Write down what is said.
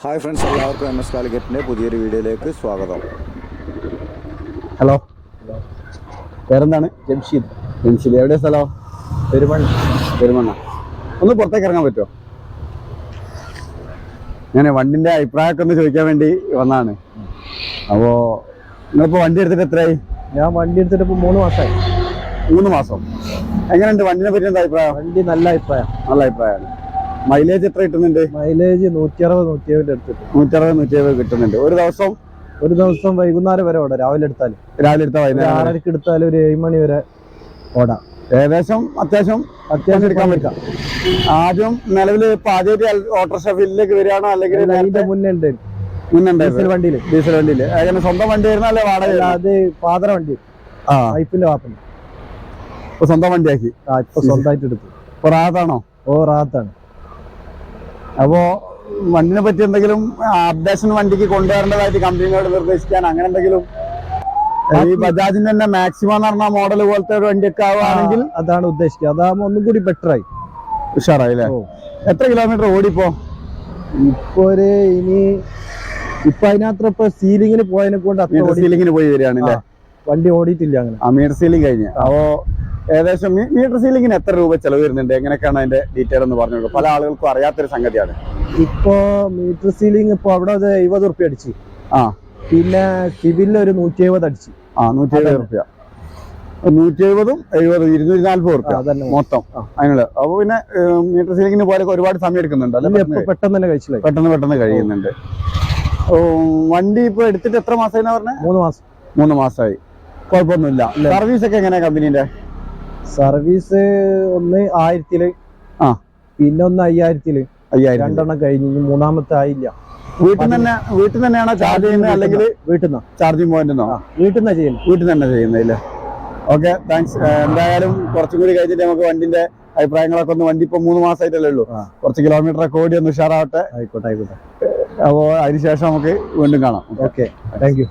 Hi friends എല്ലാവർക്കും M S കാലിക്കറ്റിന്റെ പുതിയൊരു വീഡിയോയിലേക്ക് സ്വാഗതം. ഹലോ പേരെന്താണ്? ജംഷീദ്. ജംഷീദ്. എവിടെ സ്ഥലം? പെരുമണ്ണ. പെരുമണ്ണ. ഒന്ന് പുറത്തേക്ക് ഇറങ്ങാൻ പറ്റുമോ? ഞാൻ വണ്ടിന്റെ അഭിപ്രായമൊക്കെ ഒന്ന് ചോദിക്കാൻ വേണ്ടി വന്നതാണ്. അപ്പോൾ നിങ്ങളിപ്പോ വണ്ടി എടുത്തിട്ട് എത്രയായി? ഞാൻ വണ്ടി എടുത്തിട്ട് ഇപ്പൊ മൂന്ന് മാസമായി. മൂന്ന് മാസം. എങ്ങനെയുണ്ട് വണ്ടിനെ പറ്റി എന്താ അഭിപ്രായം? വണ്ടി നല്ല അഭിപ്രായം. നല്ല അഭിപ്രായമാണ്. മൈലേജ് എത്ര കിട്ടുന്നുണ്ട്? മൈലേജ് നൂറ്റി അറുപത് നൂറ്റി എഴുപത് എടുത്തിട്ട് നൂറ്ററുപത് നൂറ്റി എഴുപത് കിട്ടുന്നുണ്ട്. ഒരു ദിവസം? ഒരു ദിവസം വൈകുന്നേരം വരെ ഓടാം രാവിലെ എടുത്താൽ രാവിലെ എടുത്താൽ വൈകുന്നേരം. ആറരക്ക് എടുത്താൽ ഒരു ഏഴ് മണി വരെ ഓടാം. ഏകദേശം അത്യാവശ്യം അത്യാവശ്യം എടുക്കാൻ പറ്റാം. ആദ്യം നിലവിൽ ഇപ്പൊ ആദ്യമായിട്ട് ഓട്ടോറിക്ഷ ഫീൽഡിലേക്ക് വരികയാണോ? അല്ലെങ്കിൽ അതിന്റെ മുന്നേ ഉണ്ട് ഡീസൽ വണ്ടിയിൽ ഡീസൽ വണ്ടിയിൽ അങ്ങനെ സ്വന്തം വണ്ടി ആയിരുന്നു അല്ലെ വാടക അത് ഫാദർ വണ്ടി. ആ. വൈഫിന്റെ വാപ്പന്. ഇപ്പൊ സ്വന്തം വണ്ടിയാക്കി. ആ ഇപ്പൊ സ്വന്തമായിട്ട് എടുത്തു. ഇപ്പൊ റാത്താണോ? ഓ റാത്താണ്. അപ്പോ വണ്ടിനെ പറ്റി എന്തെങ്കിലും അപ്ഡേഷൻ വണ്ടിക്ക് കൊണ്ടുവരേണ്ടതായിട്ട് കമ്പനിയോട് നിർദ്ദേശിക്കാൻ അങ്ങനെ എന്തെങ്കിലും ഈ ബജാജിന്റെ തന്നെ മാക്സിമം എന്ന് പറഞ്ഞ മോഡൽ പോലത്തെ ഒരു വണ്ടിയൊക്കെ ആവുകയാണെങ്കിൽ അതാണ് ഉദ്ദേശിക്കുക. അതാകുമ്പോ ഒന്നും കൂടി ബെറ്റർ ആയി. ഉഷാറായി അല്ലേ എത്ര കിലോമീറ്റർ ഓടിപ്പോ? ഇപ്പൊ ഒരു ഇനി ഇപ്പൊ അതിനകത്ത് ഇപ്പൊ സീലിംഗിന് പോയതിനെ കൊണ്ട് സീലിങ്ങിന് പോയി വരികയാണ് വണ്ടി ഓടിയിട്ടില്ല അങ്ങനെ. അമീർ മീറ്റർ സീലിംഗ് കഴിഞ്ഞ്. അപ്പോ ഏകദേശം മീറ്റർ സീലിങ്ങിന് എത്ര രൂപ ചെലവ് വരുന്നുണ്ട്? എങ്ങനെയൊക്കെയാണ് അതിന്റെ ഡീറ്റെയിൽ എന്ന് പറഞ്ഞു കൊടുക്കുക പല ആളുകൾക്കും അറിയാത്തൊരു സംഗതിയാണ്. ഇപ്പോ മീറ്റർ സീലിംഗ് ഇപ്പൊ അവിടെ അത് എഴുപത് റുപ്യ അടിച്ചു. ആ. പിന്നെ സിവിലിൽ ഒരു നൂറ്റി എഴുപത് അടിച്ചു. ആ നൂറ്റി എഴുപത് റുപ്യ നൂറ്റി എഴുപതും എഴുപതും ഇരുന്നൂറ്റി നാല്പത് റുപ്യ മൊത്തം അതിനുള്ള. അപ്പൊ പിന്നെ മീറ്റർ സീലിംഗിന് പോലെ ഒരുപാട് സമയം എടുക്കുന്നുണ്ട് അല്ലെ പെട്ടെന്ന്? തന്നെ കഴിച്ചില്ല? പെട്ടെന്ന് പെട്ടെന്ന് കഴിയുന്നുണ്ട്. വണ്ടി ഇപ്പൊ എടുത്തിട്ട് എത്ര മാസമായി പറഞ്ഞത് മൂന്ന് മാസം. മൂന്ന് മാസമായി. കുഴപ്പമൊന്നുമില്ല. സർവീസ് ഒക്കെ എങ്ങനെയാ കമ്പനീന്റെ? സർവീസ് ഒന്ന് ആയിരത്തിൽ. ആ. പിന്നെ ഒന്ന് അയ്യായിരത്തിൽ. അയ്യായിരം രണ്ടെണ്ണം കഴിഞ്ഞു മൂന്നാമത്തെ ആയില്ല. വീട്ടിൽ തന്നെ വീട്ടിൽ തന്നെയാണോ ചാർജ് ചെയ്യുന്നത് അല്ലെങ്കിൽ വീട്ടിൽ നിന്നാ. ചാർജിങ് പോയിന്റ് വീട്ടിൽ നിന്നാ ചെയ്യുന്നത്. വീട്ടിൽ തന്നെ ചെയ്യുന്നില്ല ഓക്കെ താങ്ക്സ് എന്തായാലും കുറച്ചും കൂടി കഴിഞ്ഞിട്ട് നമുക്ക് വണ്ടിന്റെ അഭിപ്രായങ്ങളൊക്കെ ഒന്ന് വണ്ടി ഇപ്പൊ മൂന്ന് മാസമായിട്ടല്ലേ ഉള്ളൂ. കുറച്ച് കിലോമീറ്റർ ഒക്കെ ഓടി ഒന്ന് ഉഷാറാവട്ടെ. ആയിക്കോട്ടെ ആയിക്കോട്ടെ. അപ്പോൾ അതിനുശേഷം നമുക്ക് വീണ്ടും കാണാം. Okay thank